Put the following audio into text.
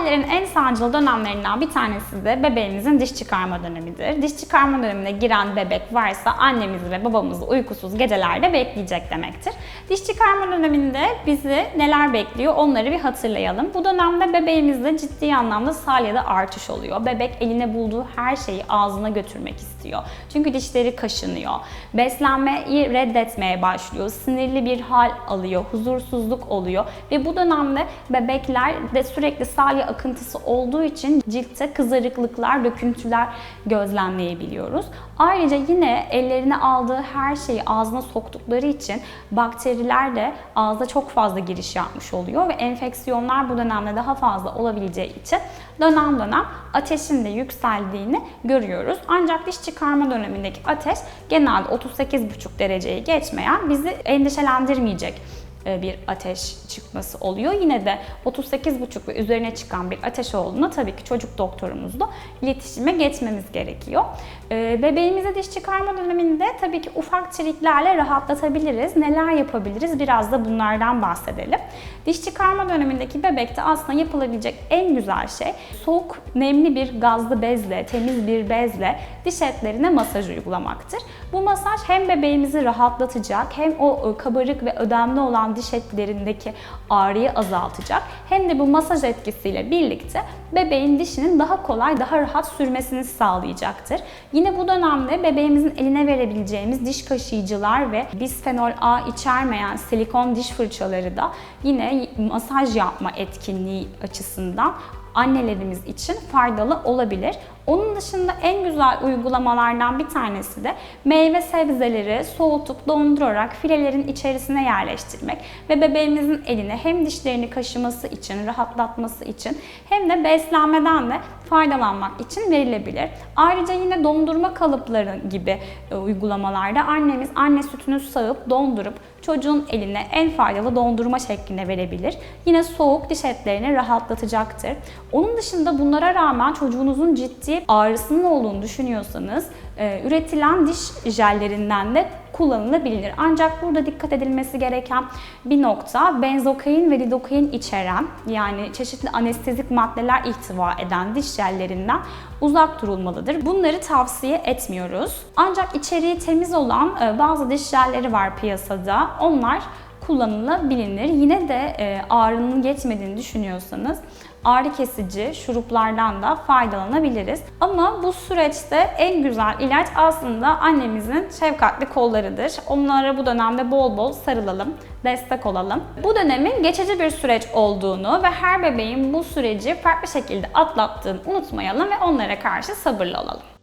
Annelerin en sancılı dönemlerinden bir tanesi de bebeğimizin diş çıkarma dönemidir. Diş çıkarma dönemine giren bebek varsa annemizi ve babamızı uykusuz gecelerde bekleyecek demektir. Diş çıkarma döneminde bizi neler bekliyor onları bir hatırlayalım. Bu dönemde bebeğimizde ciddi anlamda salyada artış oluyor. Bebek eline bulduğu her şeyi ağzına götürmek istiyor. Çünkü dişleri kaşınıyor. Beslenmeyi reddetmeye başlıyor. Sinirli bir hal alıyor. Huzursuzluk oluyor. Ve bu dönemde bebekler de sürekli salya akıntısı olduğu için ciltte kızarıklıklar, döküntüler gözlemleyebiliyoruz. Ayrıca yine ellerine aldığı her şeyi ağzına soktukları için bakteriler de ağza çok fazla giriş yapmış oluyor ve enfeksiyonlar bu dönemde daha fazla olabileceği için dönem dönem ateşin de yükseldiğini görüyoruz. Ancak diş çıkarma dönemindeki ateş genelde 38,5 dereceyi geçmeyen bizi endişelendirmeyecek bir ateş çıkması oluyor. Yine de 38,5 ve üzerine çıkan bir ateş olduğunda tabii ki çocuk doktorumuzla iletişime geçmemiz gerekiyor. E, Bebeğimize diş çıkarma döneminde tabii ki ufak triklerle rahatlatabiliriz. Neler yapabiliriz? Biraz da bunlardan bahsedelim. Diş çıkarma dönemindeki bebekte aslında yapılabilecek en güzel şey soğuk, nemli bir gazlı bezle, temiz bir bezle diş etlerine masaj uygulamaktır. Bu masaj hem bebeğimizi rahatlatacak hem o e, kabarık ve ödemli olan diş etlerindeki ağrıyı azaltacak hem de bu masaj etkisiyle birlikte bebeğin dişinin daha kolay, daha rahat sürmesini sağlayacaktır. Yine bu dönemde bebeğimizin eline verebileceğimiz diş kaşıyıcılar ve bisfenol A içermeyen silikon diş fırçaları da yine masaj yapma etkinliği açısından annelerimiz için faydalı olabilir. Onun dışında en güzel uygulamalardan bir tanesi de meyve sebzeleri soğutup dondurarak filelerin içerisine yerleştirmek ve bebeğimizin eline hem dişlerini kaşıması için, rahatlatması için hem de beslenmeden de faydalanmak için verilebilir. Ayrıca yine dondurma kalıpları gibi e, uygulamalarda annemiz anne sütünü sağıp dondurup çocuğun eline en faydalı dondurma şeklinde verebilir. Yine soğuk diş etlerini rahatlatacaktır. Onun dışında bunlara rağmen çocuğunuzun ciddi ağrısının olduğunu düşünüyorsanız e, üretilen diş jellerinden de kullanılabilir. Ancak burada dikkat edilmesi gereken bir nokta benzokain ve lidokain içeren yani çeşitli anestezik maddeler ihtiva eden diş jellerinden uzak durulmalıdır. Bunları tavsiye etmiyoruz. Ancak içeriği temiz olan e, bazı diş jelleri var piyasada. Onlar kullanılabilir. Yine de e, ağrının geçmediğini düşünüyorsanız ağrı kesici şuruplardan da faydalanabiliriz. Ama bu süreçte en güzel ilaç aslında annemizin şefkatli kollarıdır. Onlara bu dönemde bol bol sarılalım, destek olalım. Bu dönemin geçici bir süreç olduğunu ve her bebeğin bu süreci farklı şekilde atlattığını unutmayalım ve onlara karşı sabırlı olalım.